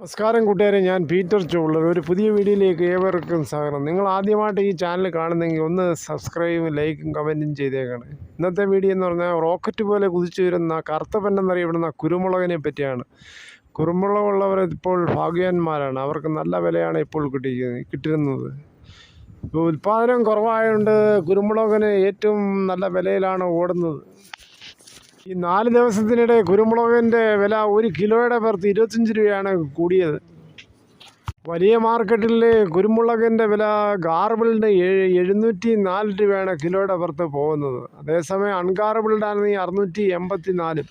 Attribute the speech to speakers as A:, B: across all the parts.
A: നമസ്കാരം കൂട്ടുകാരെ ഞാൻ പീറ്റർ ചോളർ. ഒരു പുതിയ വീഡിയോയിലേക്ക് ഏവർക്കും സ്വാഗതം. നിങ്ങൾ ആദ്യമായിട്ട് ഈ ചാനൽ കാണുന്നെങ്കിൽ ഒന്ന് സബ്സ്ക്രൈബും ലൈക്കും കമന്റും ചെയ്തേക്കാണ്. ഇന്നത്തെ വീഡിയോ എന്ന് പറഞ്ഞാൽ റോക്കറ്റ് പോലെ കുതിച്ചു വരുന്ന കറുത്തപ്പന്നെന്നറിയപ്പെടുന്ന കുരുമുളകിനെ പറ്റിയാണ്. കുരുമുളകുള്ളവർ ഇപ്പോൾ ഭാഗ്യവാന്മാരാണ്. അവർക്ക് നല്ല വിലയാണ് ഇപ്പോൾ കിട്ടി കിട്ടിരുന്നത്. ഇപ്പോൾ ഉൽപ്പാദനം കുറവായതുകൊണ്ട് കുരുമുളകിന് ഏറ്റവും നല്ല വിലയിലാണ് ഓടുന്നത്. ഈ നാല് ദിവസത്തിനിടെ കുരുമുളകിന്റെ വില ഒരു കിലോയുടെ പുറത്ത് ഇരുപത്തഞ്ച് രൂപയാണ് കൂടിയത്. വലിയ മാർക്കറ്റിൽ കുരുമുളകിന്റെ വില ഗാർബിളിന്റെ എഴുന്നൂറ്റി നാല് രൂപയാണ് കിലോയുടെ പുറത്ത് പോകുന്നത്. അതേസമയം അൺഗാർബിൾഡാണെങ്കിൽ അറുന്നൂറ്റി എൺപത്തി നാലും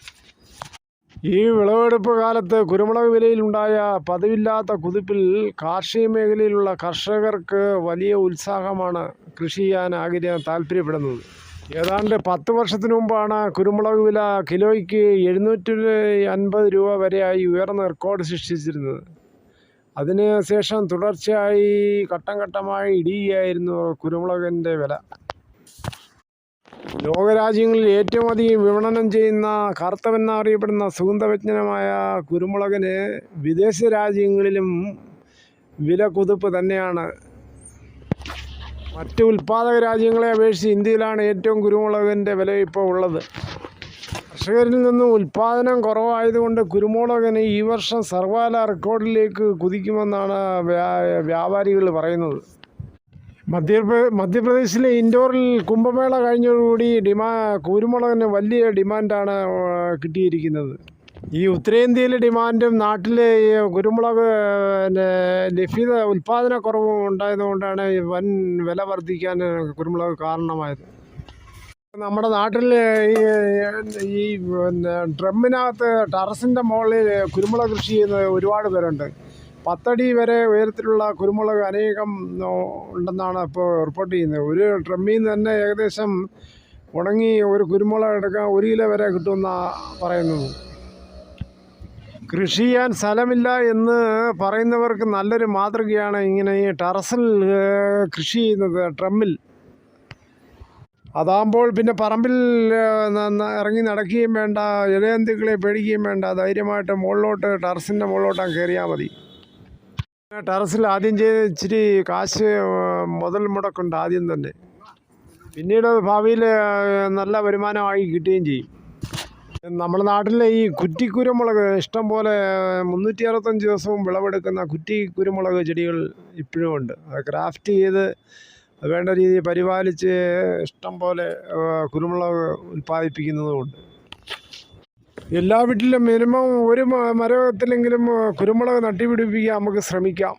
A: ഈ വിളവെടുപ്പ് കാലത്ത് കുരുമുളക് വിലയിലുണ്ടായ പതിവില്ലാത്ത കുതിപ്പിൽ കാർഷിക മേഖലയിലുള്ള കർഷകർക്ക് വലിയ ഉത്സാഹമാണ് കൃഷി ചെയ്യാൻ ആഗ്രഹം താല്പര്യപ്പെടുന്നത്. ഏതാണ്ട് പത്ത് വർഷത്തിന് മുമ്പാണ് കുരുമുളക് വില കിലോയ്ക്ക് എഴുന്നൂറ്റി അൻപത് രൂപ വരെയായി ഉയർന്ന റെക്കോർഡ് സൃഷ്ടിച്ചിരുന്നത്. അതിന് ശേഷം തുടർച്ചയായി ഘട്ടം ഘട്ടമായി ഇടിയുകയായിരുന്നു കുരുമുളകിന്റെ വില. ലോകരാജ്യങ്ങളിൽ ഏറ്റവും അധികം വിപണനം ചെയ്യുന്ന കറുത്തവെന്നറിയപ്പെടുന്ന സുഗന്ധവ്യജ്ഞനമായ കുരുമുളകിന് വിദേശ രാജ്യങ്ങളിലും വില കുതിപ്പ് തന്നെയാണ്. മറ്റ് ഉൽപ്പാദക രാജ്യങ്ങളെ അപേക്ഷിച്ച് ഇന്ത്യയിലാണ് ഏറ്റവും കുരുമുളകിന്റെ വില ഇപ്പോൾ ഉള്ളത്. കർഷകരിൽ നിന്നും ഉൽപ്പാദനം കുറവായതുകൊണ്ട് കുരുമുളകിന് ഈ വർഷം സർവകാല റെക്കോർഡിലേക്ക് കുതിക്കുമെന്നാണ് വ്യാപാരികൾ പറയുന്നത്. മധ്യപ്രേ മധ്യപ്രദേശിലെ ഇൻഡോറിൽ കുംഭമേള കഴിഞ്ഞതോടുകൂടി ഡിമാ കുരുമുളകിന് വലിയ ഡിമാൻഡാണ് കിട്ടിയിരിക്കുന്നത്. ഈ ഉത്തരേന്ത്യയിലെ ഡിമാൻഡും നാട്ടിലെ ഈ കുരുമുളക് പിന്നെ ലഭ്യത ഉൽപ്പാദനക്കുറവും ഉണ്ടായതുകൊണ്ടാണ് ഈ വൻ വില വർദ്ധിക്കാൻ കുരുമുളക് കാരണമായത്. നമ്മുടെ നാട്ടിൽ ഈ ഈ പിന്നെ ഡ്രമ്മിനകത്ത് ടെറസിന്റെ മുകളിൽ കുരുമുളക് കൃഷി ചെയ്യുന്ന ഒരുപാട് പേരുണ്ട്. പത്തടി വരെ ഉയരത്തിലുള്ള കുരുമുളക് അനേകം ഉണ്ടെന്നാണ് ഇപ്പോൾ റിപ്പോർട്ട് ചെയ്യുന്നത്. ഒരു ഡ്രമ്മിൽ നിന്ന് തന്നെ ഏകദേശം ഉണങ്ങി ഒരു കുരുമുളക് എടുക്കാൻ ഒരു കിലോ വരെ കിട്ടുമെന്നാണ് പറയുന്നത്. കൃഷി ചെയ്യാൻ സ്ഥലമില്ല എന്ന് പറയുന്നവർക്ക് നല്ലൊരു മാതൃകയാണ് ഇങ്ങനെ ഈ ടെറസിൽ കൃഷി ചെയ്യുന്നത് ട്രമ്മിൽ അതാകുമ്പോൾ പിന്നെ പറമ്പിൽ ഇറങ്ങി നടക്കുകയും വേണ്ട ഇലയന്തുക്കളെ പേടിക്കുകയും വേണ്ട ധൈര്യമായിട്ട് മുകളിലോട്ട് ടെറസിന്റെ മുകളിലോട്ടാണ് കയറിയാൽ മതി. ടെറസിൽ ആദ്യം ചെയ്ത് ഇച്ചിരി കാശ് മുതൽ മുടക്കുണ്ട് ആദ്യം തന്നെ. പിന്നീട് ഭാവിയിൽ നല്ല വരുമാനമായി കിട്ടുകയും ചെയ്യും. നമ്മുടെ നാട്ടിലെ ഈ കുറ്റി കുരുമുളക് ഇഷ്ടം പോലെ മുന്നൂറ്റി അറുപത്തഞ്ച് ദിവസവും വിളവെടുക്കുന്ന കുറ്റി കുരുമുളക് ചെടികൾ ഇപ്പോഴും ഉണ്ട്. അത് ക്രാഫ്റ്റ് ചെയ്ത് വേണ്ട രീതിയിൽ പരിപാലിച്ച് ഇഷ്ടം പോലെ കുരുമുളക് ഉൽപ്പാദിപ്പിക്കുന്നതുമുണ്ട് എല്ലാ വീട്ടിലും മിനിമം ഒരു മരത്തിലെങ്കിലും കുരുമുളക് നട്ടുപിടിപ്പിക്കാൻ നമുക്ക് ശ്രമിക്കാം.